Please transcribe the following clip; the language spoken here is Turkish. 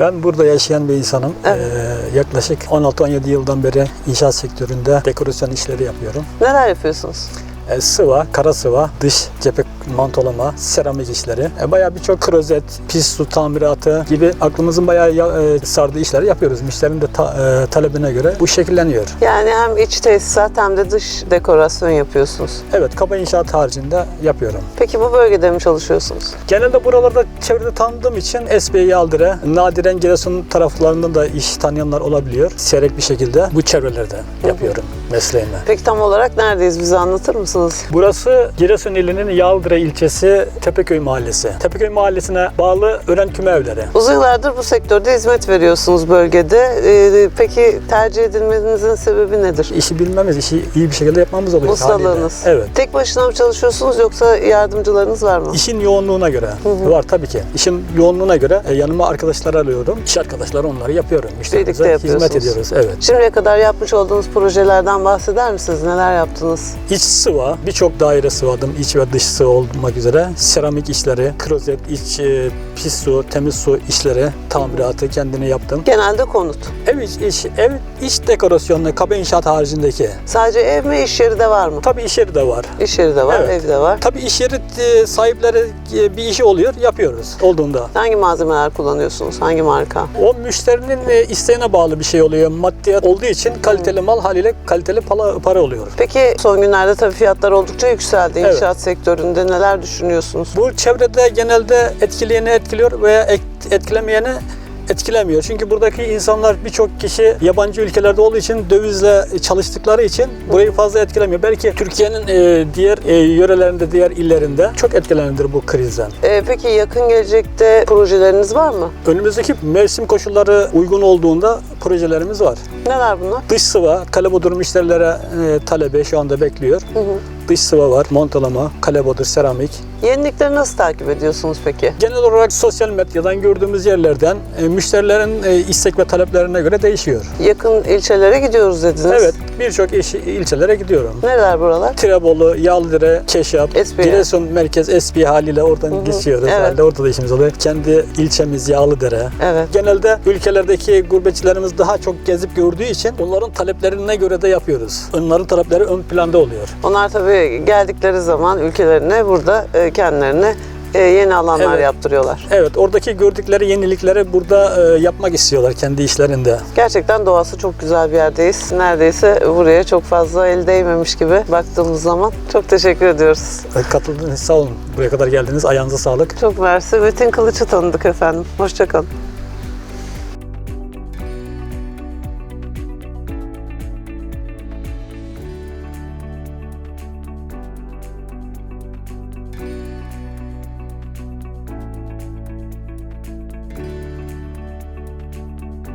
Ben burada yaşayan bir insanım. Evet. Ee, yaklaşık 16-17 yıldan beri inşaat sektöründe dekorasyon işleri yapıyorum. Neler yapıyorsunuz? Ee, sıva, kara sıva, dış cephe mantolama, seramik işleri. Ee, bayağı birçok klozet, pis su tamiratı gibi aklımızın bayağı ya- e, sardığı işleri yapıyoruz. Müşterinin de ta- e, talebine göre bu şekilleniyor. Yani hem iç tesisat hem de dış dekorasyon yapıyorsunuz. Evet, kaba inşaat haricinde yapıyorum. Peki bu bölgede mi çalışıyorsunuz? Genelde buralarda çevrede tanıdığım için SB Yaldıre, nadiren Giresun taraflarından da iş tanıyanlar olabiliyor. Seyrek bir şekilde bu çevrelerde yapıyorum mesleğimi. Peki tam olarak neredeyiz? Bize anlatır mısınız? Burası Giresun ilinin Yaldıre ilçesi Tepeköy mahallesi. Tepeköy mahallesine bağlı öğren küme evleri. Uzun yıllardır bu sektörde hizmet veriyorsunuz bölgede. Ee, peki tercih edilmenizin sebebi nedir? İşi bilmemiz, işi iyi bir şekilde yapmamız oluyor Ustalığınız. haliyle. Evet. Tek başına mı çalışıyorsunuz yoksa yardımcılarınız var mı? İşin yoğunluğuna göre var tabii ki. İşin yoğunluğuna göre e, yanıma arkadaşlar alıyorum. İş arkadaşları onları yapıyorum. Müşterimize Birlikte hizmet yapıyorsunuz. ediyoruz. Evet. Şimdiye kadar yapmış olduğunuz projelerden bahseder misiniz? Neler yaptınız? İç sıva, birçok daire sıvadım. iç ve dış sıva olmak üzere. Seramik işleri, klozet, iç e, pis su, temiz su işleri, tamiratı kendini yaptım. Genelde konut. Ev iç, iş, ev iç dekorasyonlu, kaba inşaat haricindeki. Sadece ev mi iş yeri de var mı? Tabii iş yeri de var. İş yeri de var, Evet. ev de var. Tabii iş yeri e, sahipleri e, bir işi oluyor, yapıyoruz olduğunda. Hangi malzemeler kullanıyorsunuz? Hangi marka? O müşterinin e, isteğine bağlı bir şey oluyor. Maddiyat olduğu için kaliteli mal haliyle kaliteli para, para oluyor. Peki son günlerde tabii fiyatlar oldukça yükseldi Evet. inşaat sektöründe. Neler düşünüyorsunuz? Bu çevrede genelde etkileyeni etkiliyor veya et- etkilemeyeni etkilemiyor. Çünkü buradaki insanlar birçok kişi yabancı ülkelerde olduğu için dövizle çalıştıkları için burayı fazla etkilemiyor. Belki Türkiye'nin e, diğer e, yörelerinde, diğer illerinde çok etkilenir bu krizden. Ee, peki yakın gelecekte projeleriniz var mı? Önümüzdeki mevsim koşulları uygun olduğunda projelerimiz var. Neler bunlar? Dış sıva, kale bodur müşterilere e, talebe şu anda bekliyor. Dış sıva var, montalama, kale bodur, seramik. Yenilikleri nasıl takip ediyorsunuz peki? Genel olarak sosyal medyadan gördüğümüz yerlerden e, müşterilerin e, istek ve taleplerine göre değişiyor. Yakın ilçelere gidiyoruz dediniz. Evet, birçok iş, ilçelere gidiyorum. Nereler buralar? Tirebolu, Yaldire, Keşap, Esbiye. Giresun merkez Esbi haliyle oradan geçiyoruz. Evet. Halde orada da işimiz oluyor. Kendi ilçemiz Yağlıdere. Evet. Genelde ülkelerdeki gurbetçilerimiz daha çok gezip gördüğü için onların taleplerine göre de yapıyoruz. Onların talepleri ön planda oluyor. Onlar tabii geldikleri zaman ülkelerine burada e, kendilerine e, yeni alanlar Evet. yaptırıyorlar. Evet, oradaki gördükleri yenilikleri burada e, yapmak istiyorlar kendi işlerinde. Gerçekten doğası çok güzel bir yerdeyiz. Neredeyse buraya çok fazla el değmemiş gibi baktığımız zaman. Çok teşekkür ediyoruz. E, Katıldığınız sağ olun. Buraya kadar geldiniz. Ayağınıza sağlık. Çok mersi. Metin Kılıç'ı tanıdık efendim. Hoşçakalın.